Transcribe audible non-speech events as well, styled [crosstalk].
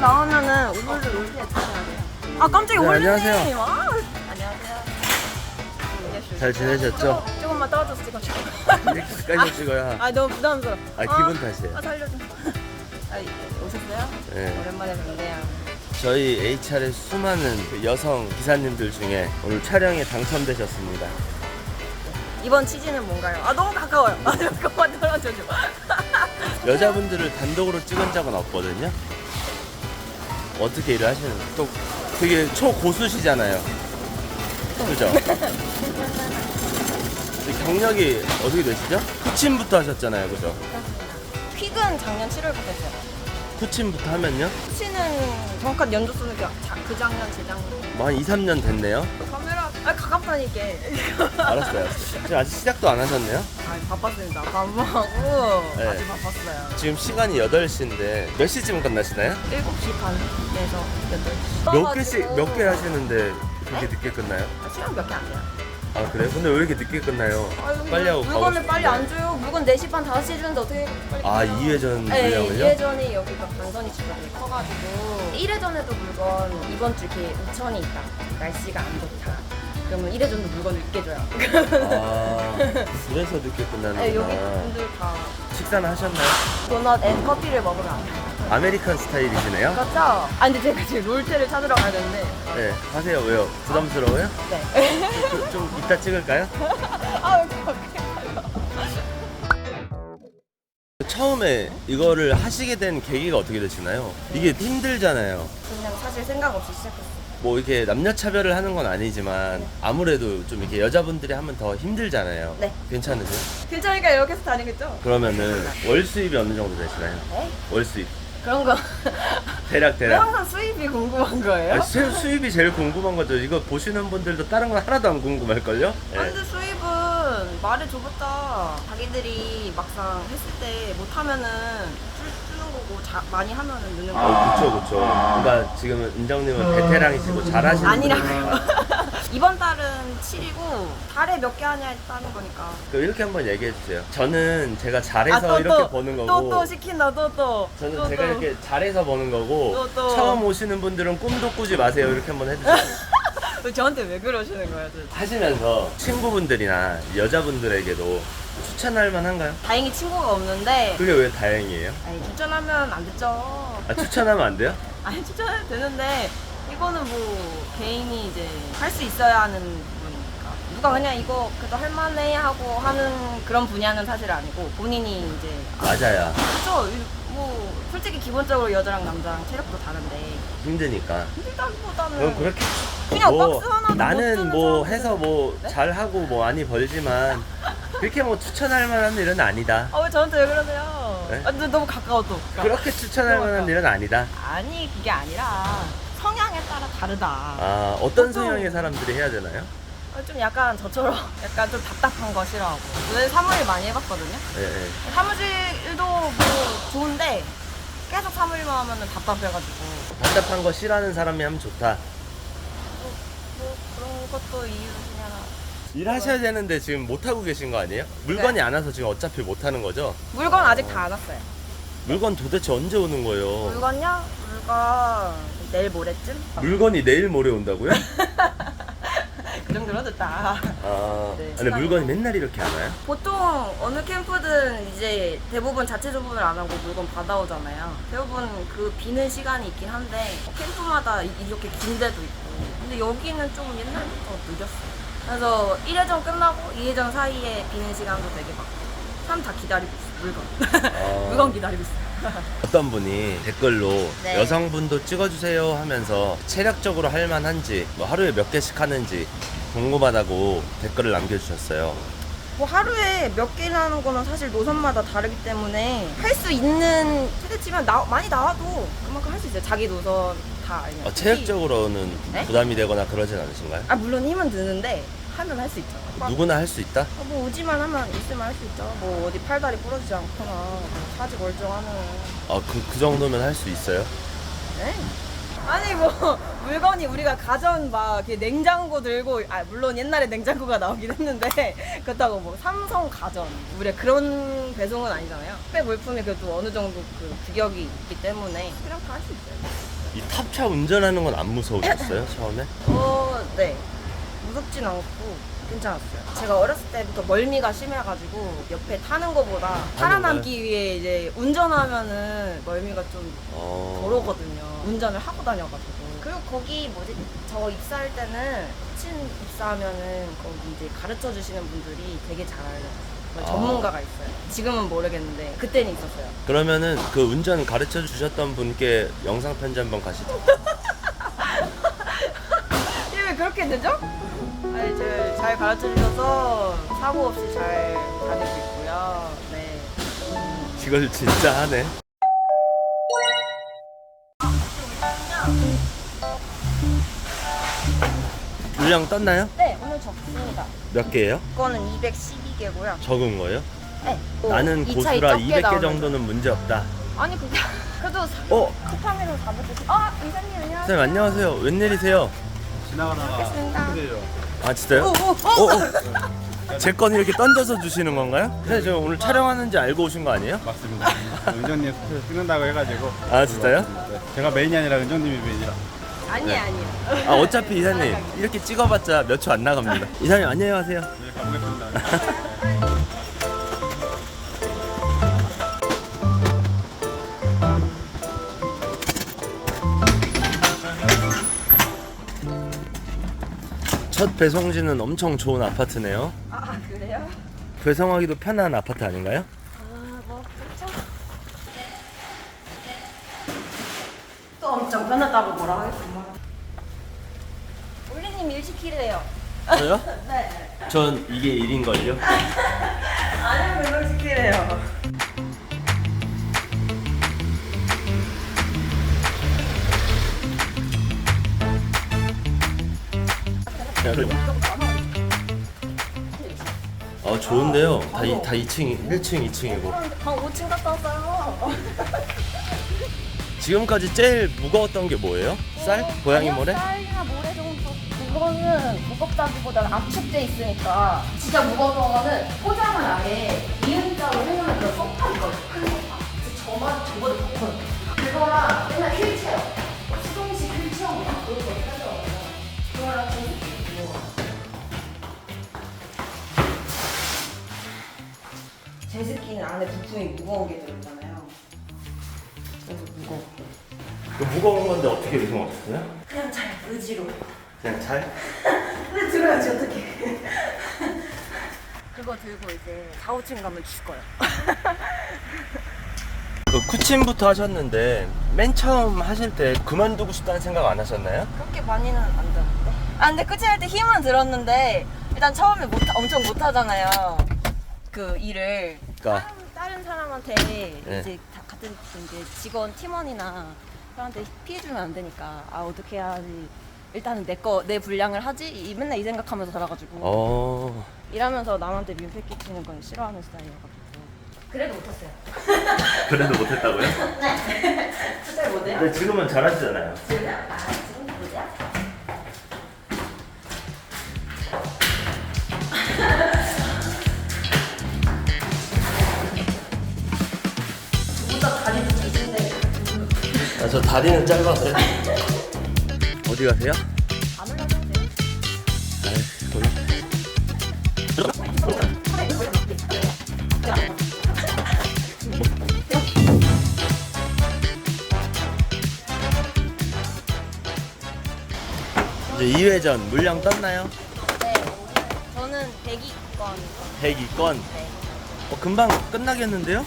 나오면은 우물을 돼요. 아 깜짝이야 네. 안녕하세요. 아, 안녕하세요. 잘 지내셨죠? 조금- 조금만 떨어져서 찍어줘. 이렇게까지 찍어야 아 너무 부담스러워. 아, 기분 탓이에요. 아 살려줘. [laughs] 아 오셨어요? 네. 오랜만에 뵙네요. 저희 HR의 수많은 그 여성 기사님들 중에 오늘 촬영에 당첨되셨습니다. 이번 취지는 뭔가요? 아 너무 가까워요. 아 잠깐만 떨어져줘. 여자분들을 단독으로 찍은 적은 없거든요. 어떻게 일을 하시는 또 되게 초고수시잖아요. 그죠? [laughs] 경력이 어떻게 되시죠? 쿠친부터 하셨잖아요, 그죠? 퀵은 작년 7월부터 했어요. 쿠친부터 하면요? 씨는 정확한 연도 쓰는 게 자- 그 작년, 재작년. 뭐 한 2, 3년 됐네요. 카메라 아 가깝다니까. 알았어요. 알았어요. 지금 아직 시작도 안 하셨네요? 아 바빴습니다. 밥먹고 네. 아주 바빴어요. 지금 시간이 8시인데 몇 시쯤 끝나시나요? 7시 반에서 8시. 몇 개씩 몇 개 하시는데 그렇게 늦게 끝나요? 아, 시간 몇 개 안 돼요. 아 그래요? 근데 왜 이렇게 늦게 끝나요? 아, 여기 빨리 하고 가고 물건을 빨리. 안 줘요. 물건 4시 반 5시에 주는데 어떻게 빨리 아 가요? 2회전 네, 물량을요? 2회전이 여기가 강선이 지점이 커가지고 1회전에도 물건 이번 주 이렇게 우천이 있다. 날씨가 안 좋다. 그러면 1회전도 물건을 늦게 줘요. 아 그래서 늦게 끝나는구나. 네, 여기 분들 다 식사는 하셨나요? 도넛 앤 커피를 먹으러 왔어요. 아메리칸 스타일이시네요? 그렇죠? 아 근데 제가 지금 롤체를 찾으러 가야 되는데 네 하세요 왜요? 부담스러워요? 네. 좀, 좀 이따 찍을까요? [laughs] 아 오케이 오케이. 처음에 이거를 하시게 된 계기가 어떻게 되시나요? 이게 힘들잖아요 그냥 사실 생각 없이 시작했어요. 뭐 이렇게 남녀 차별을 하는 건 아니지만 아무래도 좀 이렇게 여자분들이 하면 더 힘들잖아요 네. 괜찮으세요? 괜찮으니까 여기서 다니겠죠? 그러면은 월 수입이 어느 정도 되시나요? 네? 월 수입 그런 거. 대략 왜 대략 항상 수입이 궁금한 거예요? 아, 수, 수입이 제일 궁금한 거죠. 이거 보시는 분들도 다른 건 하나도 안 궁금할걸요? 예. 근데 수입은 말을 줘봤자 자기들이 막상 했을 때 못하면은 줄- 주는 거고 자, 많이 하면은 느는 거 아, 그쵸, 그쵸. 그러니까 지금 은정님은 베테랑이시고 잘하시는 아니라고요. [laughs] 이번 달은 7이고 달에 몇 개 하냐에 따른 거니까 그 이렇게 한번 얘기해 주세요. 저는 제가 잘해서 아, 또, 이렇게 또, 버는 또, 거고. 또 시킨다 또 또 저는 또, 제가 또. 이렇게 잘해서 버는 거고. 또, 또. 처음 오시는 분들은 꿈도 꾸지 마세요. 이렇게 한번 해주세요. [laughs] 저한테 왜 그러시는 거예요 도대체? 하시면서 친구분들이나 여자분들에게도 추천할 만한가요? 다행히 친구가 없는데 그게 왜 다행이에요? 아니 추천하면 안 됐죠 아, 추천하면 안 돼요? [laughs] 아니 추천해도 되는데 이거는 뭐 개인이 이제 할 수 있어야 하는 부분이니까 누가 그냥 이거 그래도 할만해 하고 하는 그런 분야는 사실 아니고 본인이 이제 맞아야. 그렇죠 뭐 솔직히 기본적으로 여자랑 남자랑 체력도 다른데 힘드니까. 힘들다기보다는 그럼 그렇게 그냥 박스 하나도 못 나는 쓰는 뭐 사람들은- 해서 뭐 네? 잘하고 뭐 많이 벌지만 [laughs] 그렇게 뭐 추천할 만한 일은 아니다. 아 왜 저한테 왜 그러세요? 네? 아, 근데 너무 가까워 또 그렇게 추천할 만한 일은 아니다. 아니 그게 아니라 성향에 따라 다르다 아 어떤 성향의 사람들이 해야 되나요? 어, 좀 약간 저처럼 [laughs] 약간 좀 답답한 거 싫어하고 오늘 사무일 많이 해봤거든요 예, 예. 사무실도 뭐 좋은데 계속 사무일만 하면 답답해가지고 답답한 거 싫어하는 사람이 하면 좋다. 뭐, 뭐 그런 것도 이유 일하셔야 되는데 지금 못 하고 계신 거 아니에요? 물건이 네. 안 와서 지금 어차피 못 하는 거죠? 물건 아직 다 안 왔어요 물건 도대체 언제 오는 거예요? 물건요? 물건 내일 모레쯤? 물건이 내일 모레 온다고요? [laughs] 그 정도로 됐다 아, 네, 근데 물건이 맨날 이렇게 안 와요? 보통 어느 캠프든 이제 대부분 자체 주문을 안 하고 물건 받아오잖아요. 대부분 그 비는 시간이 있긴 한데 캠프마다 이- 이렇게 긴 데도 있고. 근데 여기는 좀 옛날부터 느렸어요. 그래서 1회전 끝나고 2회전 사이에 비는 시간도 되게 많고. 사람 다 기다리고 있어, 물건. 아. [laughs] 물건 기다리고 있어. [laughs] 어떤 분이 댓글로 네. 여성분도 찍어주세요 하면서 체력적으로 할 만한지 뭐 하루에 몇 개씩 하는지 궁금하다고 댓글을 남겨주셨어요. 뭐 하루에 몇 개나 하는 거는 사실 노선마다 다르기 때문에 할 수 있는 최대치면 나, 많이 나와도 그만큼 할 수 있어요. 자기 노선 다 알면. 어, 체력적으로는 네? 부담이 되거나 그러진 않으신가요? 아 물론 힘은 드는데 하면 할 수 있죠. 막, 누구나 할 수 있다? 어, 뭐 오지만 하면 있으면 할 수 있죠. 뭐 어디 팔다리 부러지지 않거나 뭐 사지 멀쩡하면. 아, 그, 그 정도면 할 수 있어요? 네. 아니 뭐 [laughs] 물건이 우리가 가전 막 이렇게 냉장고 들고 아 물론 옛날에 냉장고가 나오긴 했는데 [laughs] 그렇다고 뭐 삼성 가전 우리 그런 배송은 아니잖아요. 회 물품이 그래도 어느 정도 그 규격이 있기 때문에 그냥 다 할 수 있어요. 이 탑차 운전하는 건 안 무서우셨어요 처음에? 어, 네. 무섭진 않고 괜찮았어요. 제가 어렸을 때부터 멀미가 심해가지고 옆에 타는 것보다 살아남기 위해 이제 운전하면은 멀미가 좀 어. 덜하거든요. 운전을 하고 다녀가지고. 그리고 거기 뭐지? 저 입사할 때는 친 입사하면은 거기 이제 가르쳐 주시는 분들이 되게 잘 알려요. 아. 전문가가 있어요. 지금은 모르겠는데 그때는 있었어요. 그러면은 그 운전 가르쳐 주셨던 분께 영상 편지 한번 가시죠. 이게 [laughs] 왜 그렇게 되죠? 아니, 저잘 가르쳐 주셔서 사고 없이 잘 다니고 있고요. 네. 이걸 진짜 하네. 물량 떴나요? 네, 오늘 적습니다. 몇 개예요? 이거는 212개고요. 적은 거예요? 네. 나는 이 차이 고수라 적게 200개 나오는 정도는 문제 없다. 거. 아니, 그게 [laughs] 그래도 어, 쿠팡에서 400개. 아, 이사님 안녕하세요. 선생님 안녕하세요. 웬일이세요? 지나가다가. 그래요. 아 진짜요? 오, 오, 오. 어, 어. 제 건 이렇게 던져서 주시는 건가요? 네, 저 오늘 촬영하는지 알고 오신 거 아니에요? 맞습니다. 은정님 찍는다고 해가지고. 아, 진짜요? 네. 제가 메인이 아니라 은정님이 메인이라. 아니, 네. 아니요. 아 어차피 이사님 이렇게 찍어봤자 몇 초 안 나갑니다. 이사님 안녕하세요. 네, 가보겠습니다. 첫 배송지는 엄청 좋은 아파트네요. 아, 그래요? 배송하기도 편한 아파트 아닌가요? 아, 뭐 그렇죠. 또 엄청 편하다고 뭐라 하겠구만. 올리님 일 시키래요. 저요? [laughs] 네. 전 이게 일인걸요. [laughs] 아니면 별로 시키래요. 아 좋은데요. 다, 이, 다 2층, 1층, 2층이고. 방 5층 갔다 왔어요. 지금까지 제일 무거웠던 게 뭐예요? 쌀? 고양이 모래? 쌀이나 모래 정도. 그거는 무겁다기보다는 압축돼 있으니까 진짜 무거운 거는 포장을 아예 이음자로 소파 이거 큰 소파. 그래서 저만 커요. 그거랑 맨날 휠체어. 제습기는 안에 부품이 무거운 게 들어있잖아요. 그래서 무거워. 그 무거운 건데 어떻게 배송하셨어요? 그냥 잘 의지로. 그냥 잘? [laughs] 근데 들어야지 어떻게? [laughs] 그거 들고 이제 4, 5층 가면 죽어요. 그 쿠친부터 하셨는데 맨 처음 하실 때 그만두고 싶다는 생각 안 하셨나요? 그렇게 많이는 안 들었는데. 아 근데 끝이 할 때 힘은 들었는데 일단 처음에 못 엄청 못 하잖아요. 그 일을. 그러니까 다른, 다른 사람한테 네. 이제 다 같은 이제 직원 팀원이나 사람한테 피해 주면 안 되니까 아 어떻게 해야지. 일단은 내 거 내 분량을 하지 이 맨날 이 생각하면서 살아가지고 어 일하면서 남한테 민폐 끼치는 건 싫어하는 스타일이어가지고 그래도 못했어요. 그래도 못했다고요? [laughs] [laughs] 진짜 못해요? 근데 지금은 잘하시잖아요. 지금 아 아, 저 다리는 짧아서요. 어디 가세요? 안? 아이, 거기. 이제 2회전 물량 떴나요? 네, 저는 100위권 102건. 네. 어, 금방 끝나겠는데요?